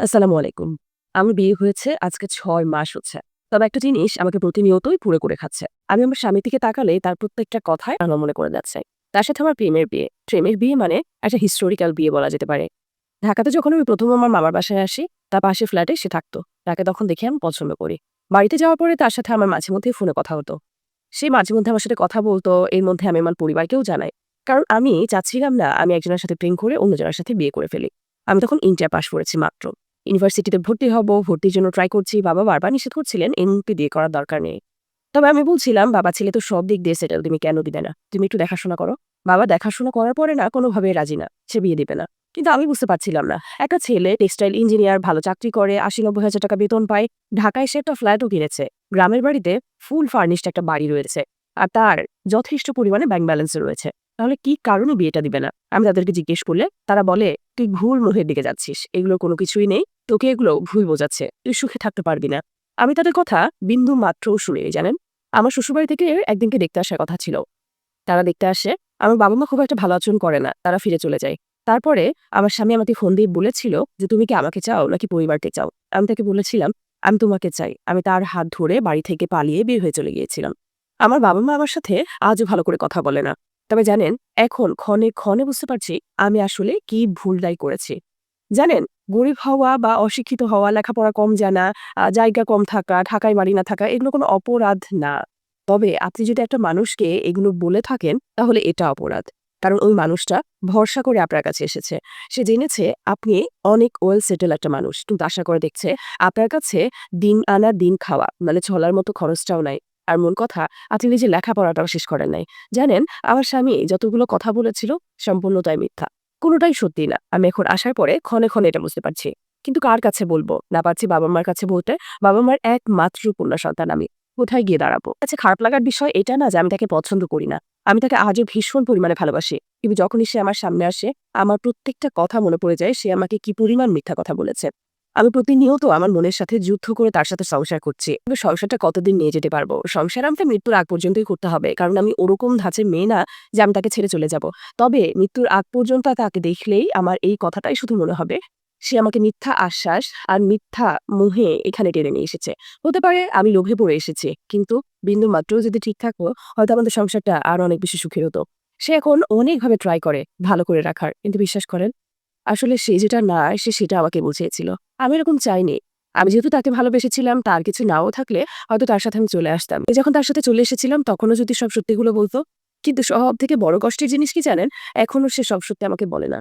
আসসালামু আলাইকুম। আমার বিয়ে হয়েছে আজকে ছয় মাস হচ্ছে। তবে একটা জিনিস আমাকে প্রতিনিয়তই পুড়ে করে খাচ্ছে। আমি আমার স্বামীর দিকে তাকালে তার প্রত্যেকটা কথায় আমার মনে করে যাচ্ছে। তার সাথে আমার প্রেমের বিয়ে। প্রেমের বিয়ে মানে একটা হিস্টোরিক্যাল বিয়ে বলা যেতে পারে। ঢাকাতে যখন আমি ১ম আমার মামার বাসায় আসি, তার পাশে ফ্ল্যাটে সে থাকতো। তাকে তখন দেখে আমি পছন্দ করি। বাড়িতে যাওয়ার পরে তার সাথে আমার মাঝে মধ্যে ফোনে কথা হতো। সে মাঝে মধ্যে আমার সাথে কথা বলতো, এর মধ্যে আমি আমার পরিবারকেও জানাই। কারণ আমি চাচ্ছিলাম না আমি একজনের সাথে প্রেম করে অন্যজনের সাথে বিয়ে করে ফেলি। আমি তখন ইন্টার পাস করেছি মাত্র। ইউনিভার্সিটিতে ভর্তি হব, ভর্তির জন্য ট্রাই করছি। বাবা বারবার নিষেধ করছিলেন, মুহূর্তে বিয়ে করার দরকার নেই। তবে আমি বলছিলাম, "বাবা ছেলে তো সব দিক দিয়ে সেটেল, তুমি কেন দিবে না? তুমি একটু দেখাশোনা করো।" বাবা দেখাশোনা করার পরে না কোনোভাবে রাজি না। সে বিয়ে দিবে না। কিন্তু আমি বুঝতে পারছিলাম না। একটা ছেলে টেক্সটাইল ইঞ্জিনিয়ার, ভালো চাকরি করে, ৮০-৯০ হাজার টাকা বেতন পায়। ঢাকায় সে একটা ফ্ল্যাটও কিনেছে। গ্রামের বাড়িতে ফুল ফার্নিশড একটা বাড়ি রয়েছে। আর তার যথেষ্ট পরিমাণে ব্যাংক ব্যালেন্সও রয়েছে। তাহলে কি কারণে বিয়েটা দিবে না? আমি তাদেরকে জিজ্ঞেস করলে তারা বলে, "তুই ভুল মোহের দিকে যাচ্ছিস। এগুলো কোনো কিছুই নেই। তোকে এগুলো ভুল বোঝাচ্ছে। তুই সুখে থাকতে পারবি না।" আমি তাদের কথা বিন্দু মাত্রও শুনিনি জানেন? আমার শ্বশুরবাড়ি থেকে একদিনকে দেখতে আসার কথা ছিল। তারা দেখতে আসে। আমার বাবা-মা খুব একটা ভালো আচরণ করে না। তারা ফিরে চলে যায়। তারপরে আমার স্বামী আমাকে ফোন দিয়ে বলেছিল যে, "তুমি কি আমাকে চাও নাকি পরিবারকে চাও?" আমি তাকে বলেছিলাম, "আমি তোমাকে চাই।" আমি তার হাত ধরে বাড়ি থেকে পালিয়ে বের হয়ে চলে গিয়েছিলাম। আমার বাবা-মা আমার সাথে আজও ভালো করে কথা বলে না। তবে জানেন এখন ক্ষণে, ক্ষণে বুঝতে পারছি আমি আসলে কি ভুলটাই করেছি। জানেন গরিব হওয়া বা অশিক্ষিত হওয়া, লেখাপড়া কম জানা, জায়গা কম থাকা, ঢাকায় বাড়ি না থাকা এগুলো কোনো অপরাধ না। তবে আপনি যদি একটা মানুষকে এগুলো বলে থাকেন তাহলে এটা অপরাধ। কারণ ওই মানুষটা ভরসা করে আপনার কাছে এসেছে। সে জেনেছে আপনি অনেক ওয়েল সেটেল একটা মানুষ। কিন্তু আশা করে দেখছে আপনার কাছে দিন আনা দিন খাওয়া মানে চলার মতো খরচটাও নাই। আর মূল কথা আপনি নিজের লেখাপড়াটাও শেষ করেন নাই। জানেন আমার স্বামী যতগুলো কথা বলেছিল সম্পূর্ণটাই মিথ্যা। কোনোটাই সত্যি না। আমি এখন আসার পরে ক্ষণে, ক্ষণে এটা বুঝতে পারছি। কিন্তু কার কাছে বলব না পারছি বাবা-মার কাছে বলতে। বাবা-মার একমাত্র কন্যা সন্তান আমি। কোথায় গিয়ে দাঁড়াবো? আচ্ছা খারাপ লাগার বিষয় এটা না যে আমি তাকে পছন্দ করি না। আমি তাকে আজও ভীষণ পরিমাণে ভালোবাসি। কিন্তু যখনই সে আমার সামনে আসে, আমার প্রত্যেকটা কথা মনে পড়ে যায় সে আমাকে কি পরিমাণ মিথ্যা কথা বলেছে। আমি প্রতিনিয়ত আমার মনের সাথে যুদ্ধ করে তার সাথে সংসার করছি। তবে সংসারটা কতদিন নিয়ে যেতে পারব? সংসার আমাকে মৃত্যুর আগ পর্যন্তই করতে হবে। কারণ আমি ওরকম ধাঁচের মেয়ে না যে আমি তাকে ছেড়ে চলে যাব। তবে মৃত্যুর আগ পর্যন্ত তাকে দেখলেই আমার এই কথাটাই শুধু মনে হবে, সে আমাকে মিথ্যা আশ্বাস আর মিথ্যা মোহে এখানে টেনে নিয়ে এসেছে। হতে পারে আমি লোভে পড়ে এসেছি। কিন্তু বিন্দু মাত্রও যদি ঠিক থাকতো, হয়তো আমাদের সংসারটা আরও অনেক বেশি সুখের হতো। সে এখন অনেকভাবে ট্রাই করে, ভালো করে রাখার। কিন্তু বিশ্বাস করেন আসলে সে যেটা না সে সেটা আমাকে বুঝিয়েছিল। আমি এরকম চাইনি। আমি যেহেতু তাকে ভালোবেসেছিলাম তার কিছু নাও থাকলে হয়তো তার সাথে আমি চলে আসতাম। যখন তার সাথে চলে এসেছিলাম তখনও যদি সব সত্যিগুলো বলতো। কিন্তু সব থেকে বড় কষ্টের জিনিস কি জানেন? এখনও সে সব সত্যি আমাকে বলে না।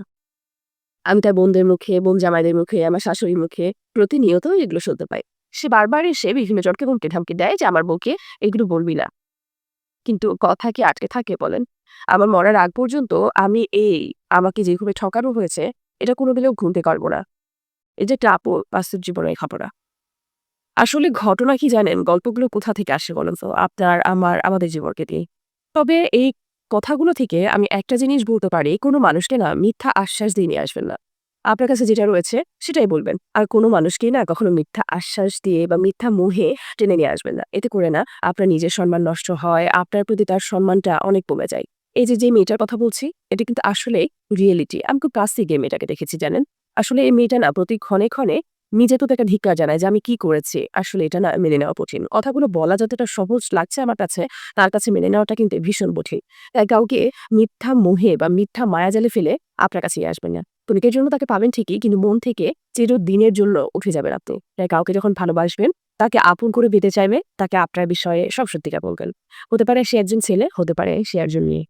আমি তার বোনদের মুখে, বোন জামাইদের মুখে, আমার শাশুড়ির মুখে প্রতিনিয়ত এগুলো শুনতে পাই। সে বারবার এসে বিভিন্ন জনকে হুমকি ধামকি দেয় যে আমার বউকে এগুলো বলবি না। কিন্তু কথা কি আটকে থাকে বলেন? আমার মরার আগ পর্যন্ত আমি এই আমাকে যেভাবে ঠকানো হয়েছে এটা কোনোদিনও ভুলতে পারব না। এই যে একটা আপু বাস্তব জীবনে খাব না। আসলে ঘটনা কি জানেন? গল্পগুলো কোথা থেকে আসে বলুন তো? আপনার, আমার, আমাদের জীবনকে দিয়ে। তবে এই কথাগুলো থেকে আমি একটা জিনিস বলতে পারি, কোনো মানুষকে না মিথ্যা আশ্বাস দিয়ে নিয়ে আসবেন না। আপনার কাছে যেটা রয়েছে সেটাই বলবেন। আর কোনো মানুষকেই না কখনো মিথ্যা আশ্বাস দিয়ে বা মিথ্যা মোহে টেনে নিয়ে আসবেন না। এতে করে না আপনার নিজের সম্মান নষ্ট হয়, আপনার প্রতি তার সম্মানটা অনেক কমে যায়। এই যে, যে মেয়েটার কথা বলছি এটা কিন্তু আসলে রিয়েলিটি। আমি খুব কাছ থেকে মেয়েটাকে দেখেছি জানেন? আসলে এই মেয়েটা না প্রতি ক্ষণে, ক্ষণে নিজে তো তাকে ধিক্কার জানায় যে আমি কি করেছি। আসলে এটা না মেনে নেওয়া কঠিন। কথাগুলো বলা যতটা সহজ লাগছে আমার কাছে, তার কাছে মেনে নেওয়াটা কিন্তু ভীষণ কঠিন। তাই কাউকে মিথ্যা মোহে বা মিথ্যা মায়াজালে ফেলে আপনার কাছেই আসবেন না। ক্ষণিকের জন্য তাকে পাবেন ঠিকই কিন্তু মন থেকে চিরদিনের জন্য উঠে যাবেন আপনি। তাই কাউকে যখন ভালোবাসবেন, তাকে আপন করে পেতে চাইবে, তাকে আপনার বিষয়ে সব সত্যিটা বলবেন। হতে পারে সে একজন ছেলে, হতে পারে সে একজন মেয়ে।